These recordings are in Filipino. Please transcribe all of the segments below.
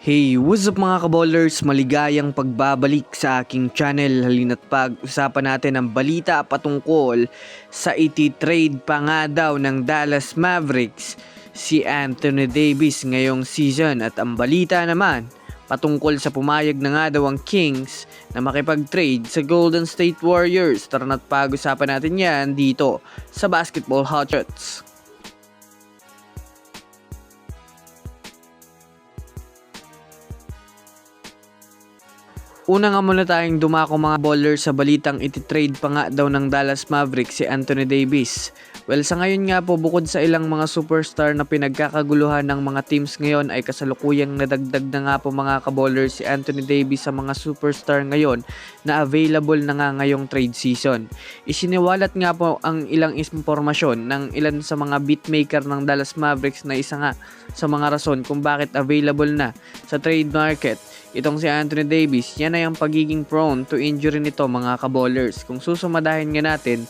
Hey, what's up mga kaballers? Maligayang pagbabalik sa aking channel. Halina't pag-usapan natin ang balita patungkol sa iti-trade pa nga daw ng Dallas Mavericks si Anthony Davis ngayong season. At ang balita naman patungkol sa pumayag na nga daw ang Kings na makipag-trade sa Golden State Warriors. Tara na't pag-usapan natin yan dito sa Basketball Hot Shots. Una nga muna tayong dumako mga baller sa balitang ititrade pa nga daw ng Dallas Mavericks si Anthony Davis. Well, sa ngayon nga po bukod sa ilang mga superstar na pinagkakaguluhan ng mga teams ngayon ay kasalukuyang nadagdag na nga po mga kaballers si Anthony Davis sa mga superstar ngayon na available na nga ngayong trade season. Isiniwalat nga po ang ilang impormasyon ng ilan sa mga beatmaker ng Dallas Mavericks na isa nga sa mga rason kung bakit available na sa trade market Itong si Anthony Davis, yan ay ang pagiging prone to injury nito mga kaballers. Kung susumadahin nga natin,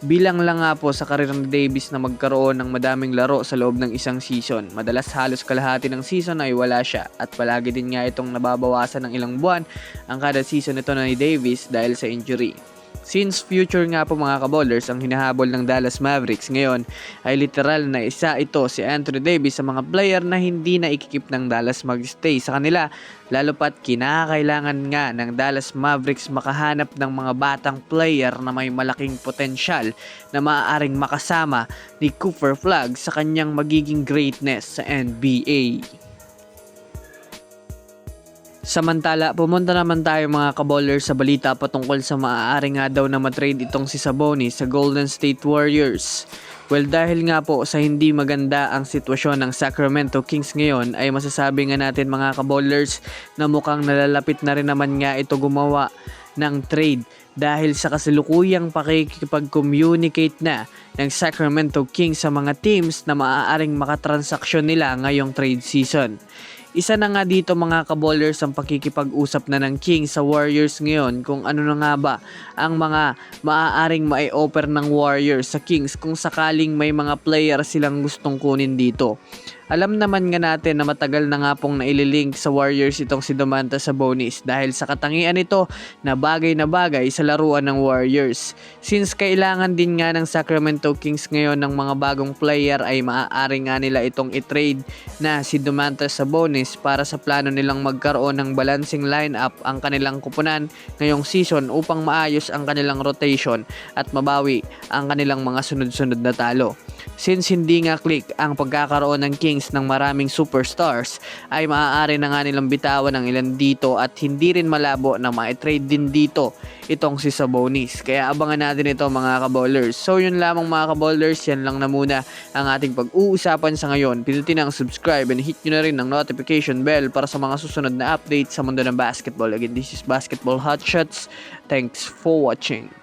bilang lang nga po sa karir ni Davis na magkaroon ng madaming laro sa loob ng isang season. Madalas halos kalahati ng season ay wala siya at palagi din nga itong nababawasan ng ilang buwan ang kada season nito na ni Davis dahil sa injury. Since future nga po mga kaballers ang hinahabol ng Dallas Mavericks ngayon ay literal na isa ito si Anthony Davis sa mga player na hindi na ikikip ng Dallas mag-stay sa kanila lalo pat kinakailangan nga ng Dallas Mavericks makahanap ng mga batang player na may malaking potensyal na maaaring makasama ni Cooper Flag sa kanyang magiging greatness sa NBA. Samantala, pumunta naman tayo mga kaballers sa balita patungkol sa maaari nga daw na matrade itong si Sabonis sa Golden State Warriors. Well, dahil nga po sa hindi maganda ang sitwasyon ng Sacramento Kings ngayon, ay masasabi nga natin mga kaballers na mukhang nalalapit na rin naman nga ito gumawa ng trade dahil sa kasalukuyang pakikipag-communicate na ng Sacramento Kings sa mga teams na maaaring makatransaksyon nila ngayong trade season. Isa na nga dito mga kaballers ang pakikipag-usap na ng King sa Warriors ngayon kung ano na nga ba ang mga maaaring mai-offer ng Warriors sa Kings kung sakaling may mga player silang gustong kunin dito. Alam naman nga natin na matagal na nga pong naililink sa Warriors itong si Domantas Sabonis dahil sa katangian nito na bagay na bagay sa laruan ng Warriors. Since kailangan din nga ng Sacramento Kings ngayon ng mga bagong player ay maaari nga nila itong i-trade na si Domantas Sabonis para sa plano nilang magkaroon ng balancing lineup ang kanilang kupunan ngayong season upang maayos ang kanilang rotation at mabawi ang kanilang mga sunod-sunod na talo. Since hindi nga click ang pagkakaroon ng Kings ng maraming superstars, ay maaari na nga nilang bitawan ng ilan dito at hindi rin malabo na ma-trade din dito itong si Sabonis. Kaya abangan natin ito mga kaballers. So yun lamang mga kaballers, yan lang na muna ang ating pag-uusapan sa ngayon. Pindutin ang subscribe and hit nyo na rin ang notification bell para sa mga susunod na updates sa mundo ng basketball. Again, this is Basketball Hot Shots. Thanks for watching.